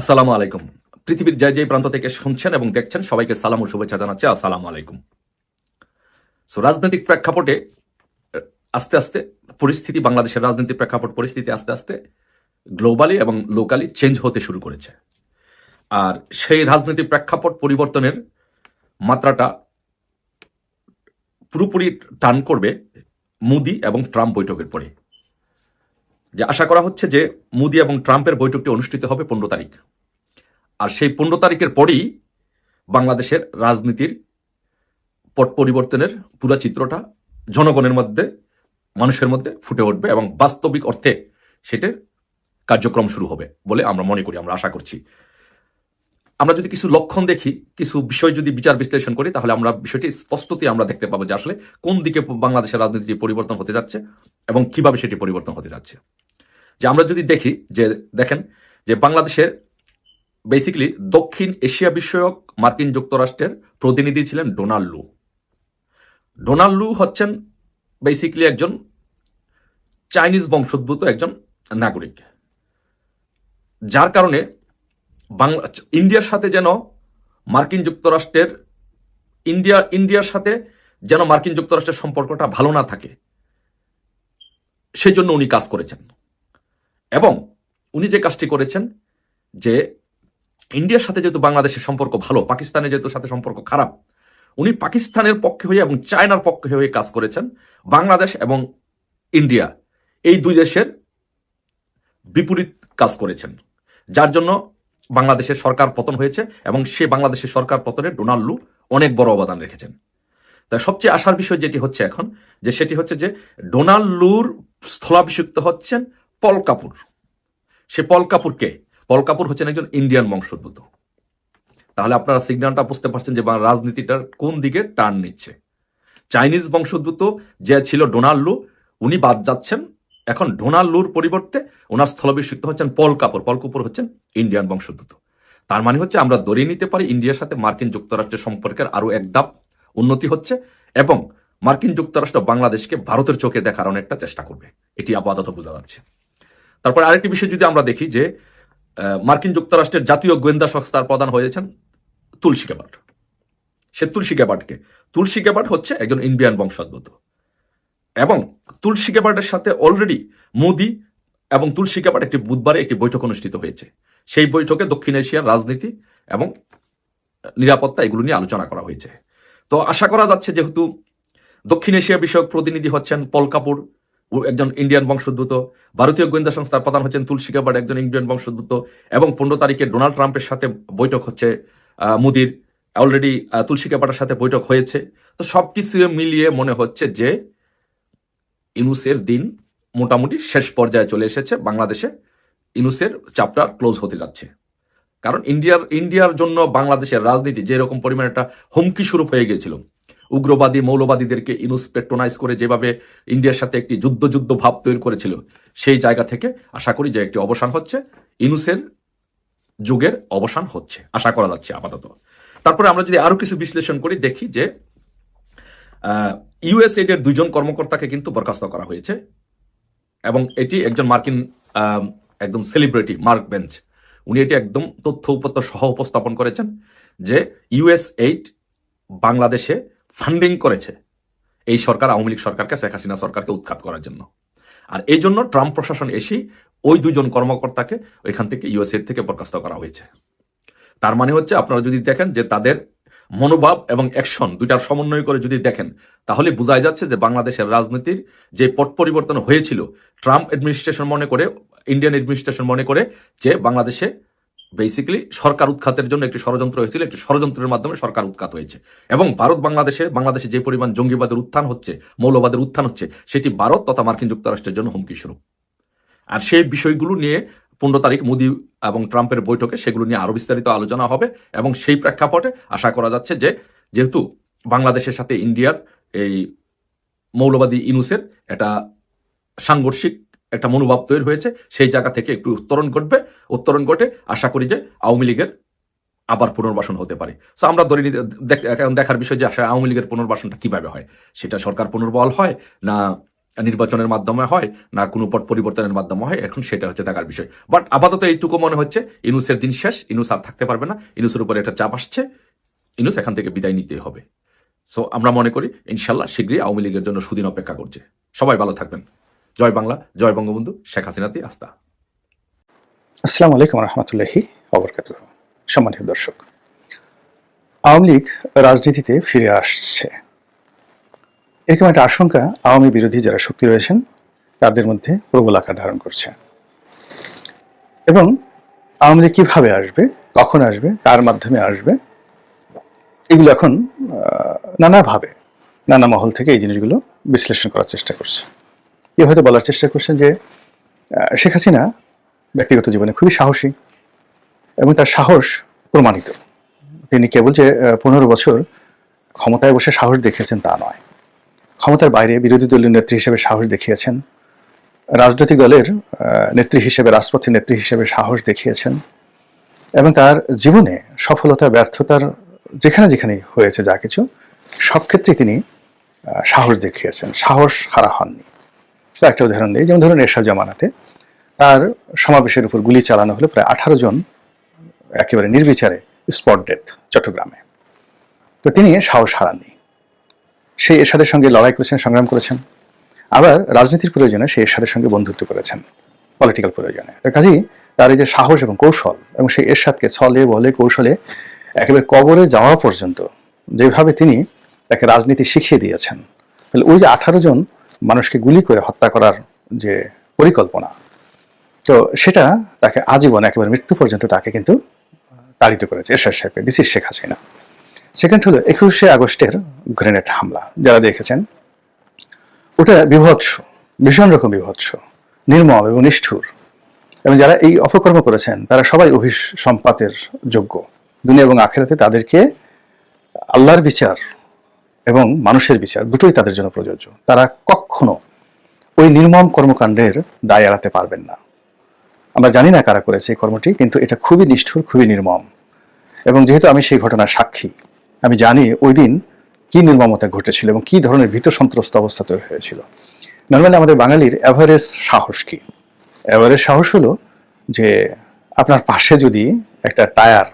আসসালামু আলাইকুম। পৃথিবীর যে যে প্রান্ত থেকে শুনছেন এবং দেখছেন, সবাইকে সালাম ও শুভেচ্ছা জানাচ্ছি। আসসালামু আলাইকুম। সো রাজনৈতিক প্রেক্ষাপটে আস্তে আস্তে পরিস্থিতি, বাংলাদেশের রাজনৈতিক প্রেক্ষাপট পরিস্থিতি আস্তে আস্তে গ্লোবালি এবং লোকালি চেঞ্জ হতে শুরু করেছে। আর সেই রাজনৈতিক প্রেক্ষাপট পরিবর্তনের মাত্রাটা পুরোপুরি টান করবে মোদি এবং ট্রাম্প বৈঠকের পরে। যে আশা করা হচ্ছে যে মোদি এবং ট্রাম্পের বৈঠকটি অনুষ্ঠিত হবে পনেরো তারিখ। আর সেই পনেরো তারিখের পরেই বাংলাদেশের রাজনীতির পট পরিবর্তনের পুরো চিত্রটা জনগণের মধ্যে, মানুষের মধ্যে ফুটে উঠবে এবং বাস্তবিক অর্থে সেটার কার্যক্রম শুরু হবে বলে আমরা মনে করি, আমরা আশা করছি। আমরা যদি কিছু লক্ষণ দেখি, কিছু বিষয় যদি বিচার বিশ্লেষণ করি, তাহলে আমরা বিষয়টি স্পষ্টতই আমরা দেখতে পাবো যে আসলে কোন দিকে বাংলাদেশের রাজনীতি পরিবর্তন হতে যাচ্ছে এবং কীভাবে সেটি পরিবর্তন হতে যাচ্ছে। যে আমরা যদি দেখি যে, দেখেন, যে বাংলাদেশের বেসিক্যালি দক্ষিণ এশিয়া বিষয়ক মার্কিন যুক্তরাষ্ট্রের প্রতিনিধি ছিলেন ডোনাল্ড লু। ডোনাল্ড লু হচ্ছেন বেসিক্যালি একজন চাইনিজ বংশোদ্ভূত একজন নাগরিক। যার কারণে বাংলা, ইন্ডিয়ার সাথে যেন মার্কিন যুক্তরাষ্ট্রের, ইন্ডিয়া, ইন্ডিয়ার সাথে যেন মার্কিন যুক্তরাষ্ট্রের সম্পর্কটা ভালো না থাকে সেই জন্য উনি কাজ করেছেন। এবং উনি যে কাজটি করেছেন, যে ইন্ডিয়ার সাথে যেহেতু বাংলাদেশের সম্পর্ক ভালো, পাকিস্তানের যেহেতু সাথে সম্পর্ক খারাপ, উনি পাকিস্তানের পক্ষে হয়ে এবং চায়নার পক্ষে হয়ে কাজ করেছেন। বাংলাদেশ এবং ইন্ডিয়া এই দুই দেশের বিপরীত কাজ করেছেন। যার জন্য বাংলাদেশের সরকার পতন হয়েছে এবং সে বাংলাদেশের সরকার পতনে ডোনাল্ড লু অনেক বড় অবদান রেখেছেন। তাই সবচেয়ে আসার বিষয় যেটি হচ্ছে এখন, যে সেটি হচ্ছে যে ডোনাল্ড লুর স্থলাভিষিক্ত হচ্ছেন পল কাপুর। সে পল কাপুর কে পল কাপুর হচ্ছেন একজন ইন্ডিয়ান বংশোদ্ভূত। তাহলে আপনারা সিগন্যালটা বুঝতে পারছেন যে রাজনীতিটার কোন দিকে টার্ন নিচ্ছে। চাইনিজ বংশোদ্ভূত যে ছিল ডোনাল্ড উনি বাদ যাচ্ছেন। এখন ডোনাল্ড লুর পরিবর্তে ওনার স্থলাভিষিক্ত হচ্ছেন পল কাপুর। পল কাপুর হচ্ছেন ইন্ডিয়ান বংশোদ্ভূত। তার মানে হচ্ছে আমরা ধরে নিতে পারি ইন্ডিয়ার সাথে মার্কিন যুক্তরাষ্ট্রের সম্পর্কের আরও এক ধাপ উন্নতি হচ্ছে এবং মার্কিন যুক্তরাষ্ট্র বাংলাদেশকে ভারতের চোখে দেখার অনেকটা চেষ্টা করবে। এটি আপাতত বোঝা যাচ্ছে। তারপর আরেকটি বিষয় যদি আমরা দেখি যে মার্কিন যুক্তরাষ্ট্রের জাতীয় গোয়েন্দা সংস্থার প্রধান হয়েছেন তুলসী গ্যাবার্ট সে তুলসী গ্যাবার্টকে তুলসী গ্যাবার্ট হচ্ছে একজন ইন্ডিয়ান বংশোদ্ভূত। এবং তুলসী গ্যাবার্টের সাথে অলরেডি মোদি এবং তুলসী গ্যাবার্ট একটি বুধবারে একটি বৈঠক অনুষ্ঠিত হয়েছে। সেই বৈঠকে দক্ষিণ এশিয়ার রাজনীতি এবং নিরাপত্তা এগুলো নিয়ে আলোচনা করা হয়েছে। তো আশা করা যাচ্ছে যেহেতু দক্ষিণ এশিয়া বিষয়ক প্রতিনিধি হচ্ছেন পল কাপুর একজন ইন্ডিয়ান বংশোদ্ভূত। ভারতীয় গোয়েন্দা সংস্থার প্রধান হচ্ছেন তুলসী গ্যাবার্ট একজন ইন্ডিয়ান বংশোদ্ভূত। এবং পনেরো তারিখে ডোনাল্ড ট্রাম্পের সাথে বৈঠক হচ্ছে মোদির। অলরেডি তুলসী গ্যাবার্টের সাথে বৈঠক হয়েছে। তো সবকিছু মিলিয়ে মনে হচ্ছে যে ইনুসের দিন মোটামুটি শেষ পর্যায়ে চলে এসেছে। বাংলাদেশে ইনুসের চাপটার ক্লোজ হতে যাচ্ছে। কারণ ইন্ডিয়ার ইন্ডিয়ার জন্য বাংলাদেশের রাজনীতি যেরকম পরিমাণে একটা হুমকি স্বরূপ হয়ে গিয়েছিল উগ্রবাদী মৌলবাদীদেরকে ইনুস পেট্রোনাইজ করে যেভাবে ইন্ডিয়ার সাথে একটি যুদ্ধ যুদ্ধ ভাব তৈরি করেছিল, সেই জায়গা থেকে আশা করি যে একটি অবসান হচ্ছে, ইনুসের যুগের অবসান হচ্ছে, আশা করা যাচ্ছে আপাতত। তারপরে আমরা যদি আরও কিছু বিশ্লেষণ করি, দেখি যে ইউএসএড এর দুজন কর্মকর্তাকে কিন্তু বরখাস্ত করা হয়েছে এবং এটি একজন মার্কিন একদম সেলিব্রিটি, মার্ক বেঞ্চ। উনি এটি একদম তথ্য উপত্য সহ উপস্থাপন করেছেন যে ইউএস এইড বাংলাদেশে ফান্ডিং করেছে এই সরকার, আওয়ামী লীগ সরকারকে, শেখ হাসিনা সরকারকে উৎখাত করার জন্য। আর এই জন্য ট্রাম্প প্রশাসন এসেই ওই দুজন কর্মকর্তাকে ওইখান থেকে ইউএসএড থেকে বরখাস্ত করা হয়েছে। তার মানে হচ্ছে আপনারা যদি দেখেন যে তাদের মনোভাব এবং অ্যাকশন দুইটার সমন্বয় করে যদি দেখেন, তাহলে বোঝাই যাচ্ছে যে বাংলাদেশের রাজনীতির যে পট পরিবর্তন হয়েছিল, ট্রাম্প অ্যাডমিনিস্ট্রেশন মনে করে ইন্ডিয়ান অ্যাডমিনিস্ট্রেশন মনে করে যে বাংলাদেশে বেসিক্যালি সরকার উৎখাতের জন্য একটি ষড়যন্ত্র হয়েছিল, একটি ষড়যন্ত্রের মাধ্যমে সরকার উৎখাত হয়েছে। এবং ভারত বাংলাদেশে বাংলাদেশে যে পরিমাণ জঙ্গিবাদের উত্থান হচ্ছে, মৌলবাদের উত্থান হচ্ছে, সেটি ভারত তথা মার্কিন যুক্তরাষ্ট্রের জন্য হুমকি স্বরূপ। আর সেই বিষয়গুলো নিয়ে পনেরো তারিখ মোদি এবং ট্রাম্পের বৈঠকে সেগুলো নিয়ে আরও বিস্তারিত আলোচনা হবে এবং সেই প্রেক্ষাপটে আশা করা যাচ্ছে যে, যেহেতু বাংলাদেশের সাথে ইন্ডিয়ার এই মৌলবাদী ইনুসের একটা সাংঘর্ষিক একটা মনোভাব তৈরি হয়েছে, সেই জায়গা থেকে একটু উত্তরণ ঘটবে। উত্তরণ ঘটে, আশা করি যে আওয়ামী লীগের আবার পুনর্বাসন হতে পারে। সো আমরা ধরে নিতে এখন দেখার বিষয় যে আসলে আওয়ামী লীগের পুনর্বাসনটা কীভাবে হয়? সেটা সরকার পুনর্বল হয়, না নির্বাচনের মাধ্যমে হয়, না কোনো পট পরিবর্তনের মাধ্যমে হয়, এখন সেটা হচ্ছে দেখার বিষয়। বাট আপাতত এইটুকু মনে হচ্ছে, ইনুসের দিন শেষ, ইনুস আর থাকতে পারবে না, ইনুসের উপরে একটা চাপ আসছে, ইনুস এখান থেকে বিদায় নিতে হবে। সো আমরা মনে করি, ইনশাল্লাহ, শীঘ্রই আওয়ামী লীগের জন্য সুদিন অপেক্ষা করছে। সবাই ভালো থাকবেন। জয় বাংলা, জয় বঙ্গবন্ধু, শেখ হাসিনাতে আস্থা। আসসালামু আলাইকুম রহমতুল্লাহি অবরকাত। সম্মানিত দর্শক, আওয়ামী লীগ রাজনীতিতে ফিরে আসছে। এরকম একটা আশঙ্কা আওয়ামী বিরোধী যারা শক্তি রয়েছেন, তাদের মধ্যে প্রবল আকার ধারণ করছে। এবং আওয়ামী লীগ কীভাবে আসবে, কখন আসবে, কার মাধ্যমে আসবে, এগুলো এখন নানাভাবে, নানা মহল থেকে এই জিনিসগুলো বিশ্লেষণ করার চেষ্টা করছে। কেউ হয়তো বলার চেষ্টা করছেন যে শেখ হাসিনা ব্যক্তিগত জীবনে খুবই সাহসী এবং তার সাহস প্রমাণিত। তিনি কেবল যে পনেরো বছর ক্ষমতায় বসে সাহস দেখিয়েছেন তা নয়। ক্ষমতার বাইরে বিরোধী দলীয় নেত্রী হিসেবে সাহস দেখিয়েছেন। রাজনৈতিক দলের নেত্রী হিসেবে, রাজপথের নেত্রী হিসেবে সাহস দেখিয়েছেন এবং তার জীবনে সফলতা, ব্যর্থতার যেখানে যেখানে হয়েছে যা কিছু, সব ক্ষেত্রে তিনি সাহস দেখিয়েছেন। সাহস হারা হননি। তো একটা উদাহরণ দিই। যেমন ধরুন এরশাদ জামানাতে তার সমাবেশের উপর গুলি চালানো হলো প্রায় আঠারো জন একেবারে নির্বিচারে স্পট ডেথ চট্টগ্রামে। তো তিনি সাহস হারাননি। সেই এরশাদের সঙ্গে লড়াই করেছেন, সংগ্রাম করেছেন। আবার রাজনীতির প্রয়োজনে সেই এরশাদের সঙ্গে বন্ধুত্ব করেছেন পলিটিক্যাল প্রয়োজনে। কাজেই তার এই যে সাহস এবং কৌশল এবং সেই এরশাদকে ছলে, বলে, কৌশলে একেবারে কবরে যাওয়া পর্যন্ত যেভাবে তিনি তাকে রাজনীতি শিখিয়ে দিয়েছেন। তাহলে ওই যে আঠারো জন মানুষকে গুলি করে হত্যা করার যে পরিকল্পনা, তো সেটা তাকে আজীবন একেবারে মৃত্যু পর্যন্ত তাকে কিন্তু তাড়িত করেছে এরশাদ সাহেবকে this is Sheikh Hasina. Second হলো একুশে আগস্টের গ্রেনেড হামলা, যারা দেখেছেন, ওটা বিভৎস, ভীষণ রকম বিভৎস, নির্মম এবং নিষ্ঠুর। এবং যারা এই অপকর্ম করেছেন, তারা সবাই অভিসম্পাতের যোগ্য। দুনিয়া এবং আখেরাতে তাদেরকে আল্লাহর বিচার এবং মানুষের বিচার দুটোই তাদের জন্য প্রযোজ্য। তারা কখনো ওই নির্মম কর্মকাণ্ডের দায় এড়াতে পারবেন না। আমরা জানি না কারা করেছে এই কর্মটি, কিন্তু এটা খুবই নিষ্ঠুর, খুবই নির্মম। এবং যেহেতু আমি সেই ঘটনার সাক্ষী, আমি জানি ওই দিন কি নির্মমতা ঘটেছিল এবং কি ধরনের ভীত সন্ত্রস্ত অবস্থা তৈরি হয়েছিল। নর্মালি আমাদের বাঙালির অ্যাভারেজ সাহস কি? অ্যাভারেজ সাহস হলো যে আপনার পাশে যদি একটা টায়ার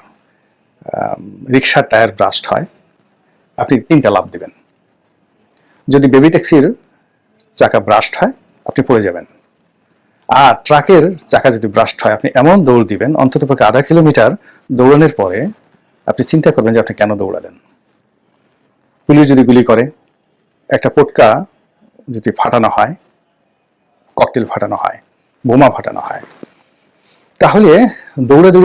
রিক্সার টায়ার ব্রাস্ট হয় আপনি তিনটা লাভ দিবেন। যদি বেবি ট্যাক্সির চাকা ব্রাস্ট হয়, আপনি পড়ে যাবেন। আর ট্রাকের চাকা যদি ব্রাস্ট হয়, আপনি এমন দৌড় দিবেন, অন্তত পক্ষে আধা কিলোমিটার দৌড়ানোর পরে আপনি চিন্তা করবেন যে আপনি কেন দৌড়ালেন। পুলিশ যদি গুলি করে, একটা পটকা যদি ফাটানো হয় ককটেল ফাটানো হয়, বোমা ফাটানো হয়, তাহলে দৌড়ে দৌড়ে